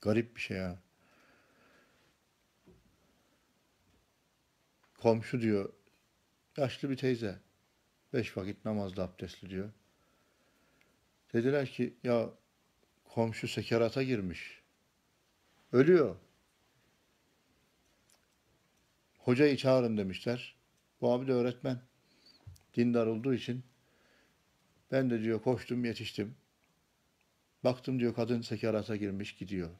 Garip bir şey ya. Komşu diyor, yaşlı bir teyze, beş vakit namazda abdestli diyor. Dediler ki, ya komşu sekerata girmiş. Ölüyor. Hocayı çağırın demişler. Bu abi de öğretmen. Dindar olduğu için ben de diyor koştum yetiştim. Baktım diyor kadın sekerata girmiş gidiyor.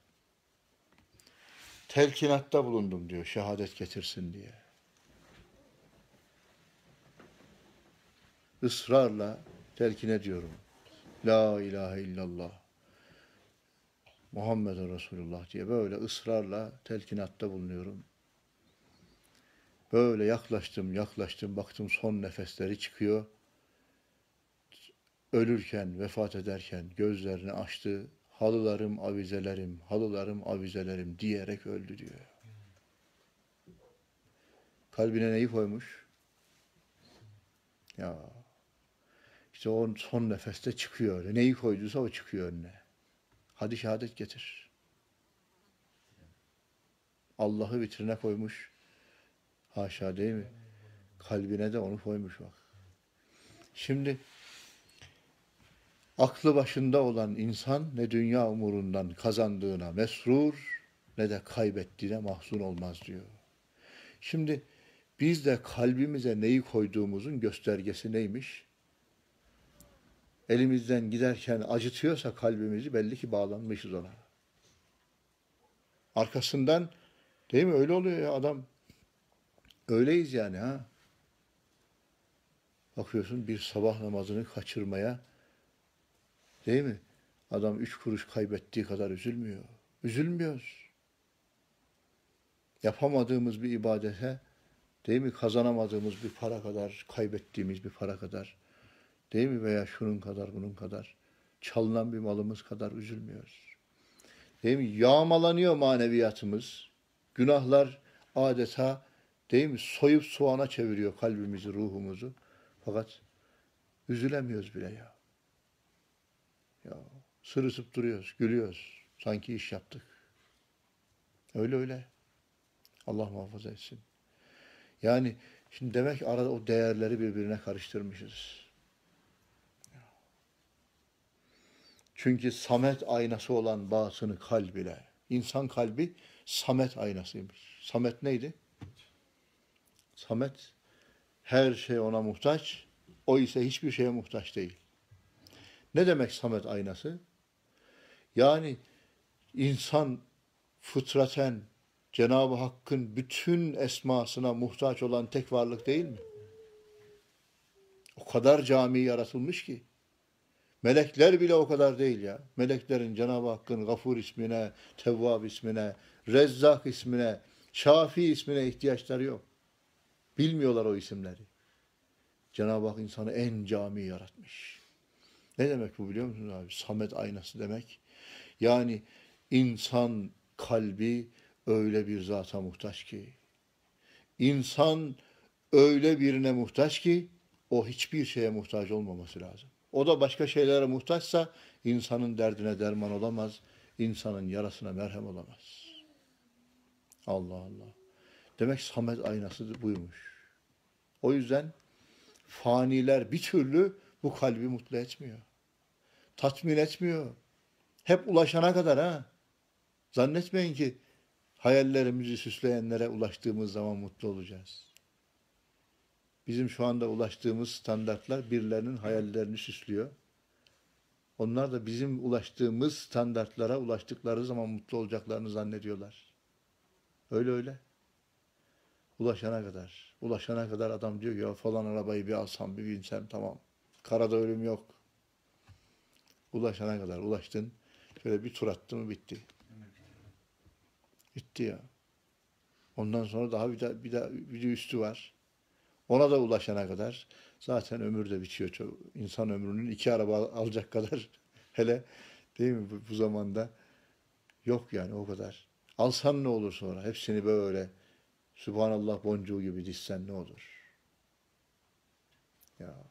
Telkinatta bulundum diyor şehadet getirsin diye. Israrla telkin ediyorum. La ilahe illallah. Muhammedun Resulullah diye böyle ısrarla telkinatta bulunuyorum. Böyle yaklaştım, yaklaştım, baktım son nefesleri çıkıyor. Ölürken, vefat ederken gözlerini açtı. Halılarım, avizelerim, halılarım, avizelerim diyerek öldü diyor. Kalbine neyi koymuş? Ya işte o son nefeste çıkıyor. Neyi koyduysa o çıkıyor önüne. Hadi şehadet getir. Allah'ı vitrine koymuş. Haşa değil mi? Kalbine de onu koymuş bak. Şimdi aklı başında olan insan ne dünya umurundan kazandığına mesrur ne de kaybettiğine mahzun olmaz diyor. Şimdi biz de kalbimize neyi koyduğumuzun göstergesi neymiş? Elimizden giderken acıtıyorsa kalbimizi belli ki bağlanmışız ona. Arkasından değil mi öyle oluyor ya adam Öyleyiz yani ha. Bakıyorsun bir sabah namazını kaçırmaya değil mi? Adam üç kuruş kaybettiği kadar üzülmüyor. Üzülmüyoruz. Yapamadığımız bir ibadete değil mi? Kazanamadığımız bir para kadar, kaybettiğimiz bir para kadar değil mi? Veya şunun kadar, bunun kadar çalınan bir malımız kadar üzülmüyoruz. Değil mi? Yağmalanıyor maneviyatımız. Günahlar adeta Değil mi? Soyup soğana çeviriyor kalbimizi, ruhumuzu. Fakat üzülemiyoruz bile ya. Ya sırısıp duruyoruz, gülüyoruz. Sanki iş yaptık. Öyle öyle. Allah muhafaza etsin. Yani şimdi demek arada o değerleri birbirine karıştırmışız. Çünkü samet aynası olan batını kalb ile. İnsan kalbi samet aynasıymış. Samet neydi? Samet her şey ona muhtaç, o ise hiçbir şeye muhtaç değil. Ne demek Samet aynası? Yani insan fıtraten Cenab-ı Hakk'ın bütün esmasına muhtaç olan tek varlık değil mi? O kadar cami yaratılmış ki. Melekler bile o kadar değil ya. Meleklerin Cenab-ı Hakk'ın Gafur ismine, Tevvab ismine, Rezzak ismine, Şafi ismine ihtiyaçları yok. Bilmiyorlar o isimleri. Cenab-ı Hak insanı en cami yaratmış. Ne demek bu biliyor musunuz abi? Samet aynası demek. Yani insan kalbi öyle bir zata muhtaç ki, insan öyle birine muhtaç ki, o hiçbir şeye muhtaç olmaması lazım. O da başka şeylere muhtaçsa insanın derdine derman olamaz, insanın yarasına merhem olamaz. Allah Allah. Demek Samet aynası buymuş. O yüzden faniler bir türlü bu kalbi mutlu etmiyor. Tatmin etmiyor. Hep ulaşana kadar ha. Zannetmeyin ki hayallerimizi süsleyenlere ulaştığımız zaman mutlu olacağız. Bizim şu anda ulaştığımız standartlar birilerinin hayallerini süslüyor. Onlar da bizim ulaştığımız standartlara ulaştıkları zaman mutlu olacaklarını zannediyorlar. Öyle öyle. Ulaşana kadar. Ulaşana kadar adam diyor ya falan arabayı bir alsam bir binsem tamam. Karada ölüm yok. Ulaşana kadar ulaştın. Şöyle bir tur attı mı bitti. Bitti ya. Ondan sonra daha bir de, bir de, bir de üstü var. Ona da ulaşana kadar zaten ömür de bitiyor. Çok, insan ömrünün iki araba alacak kadar hele değil mi bu, bu zamanda yok yani o kadar. Alsan ne olur sonra? Hepsini böyle Subhanallah boncuğu gibi dişsen ne olur? Ya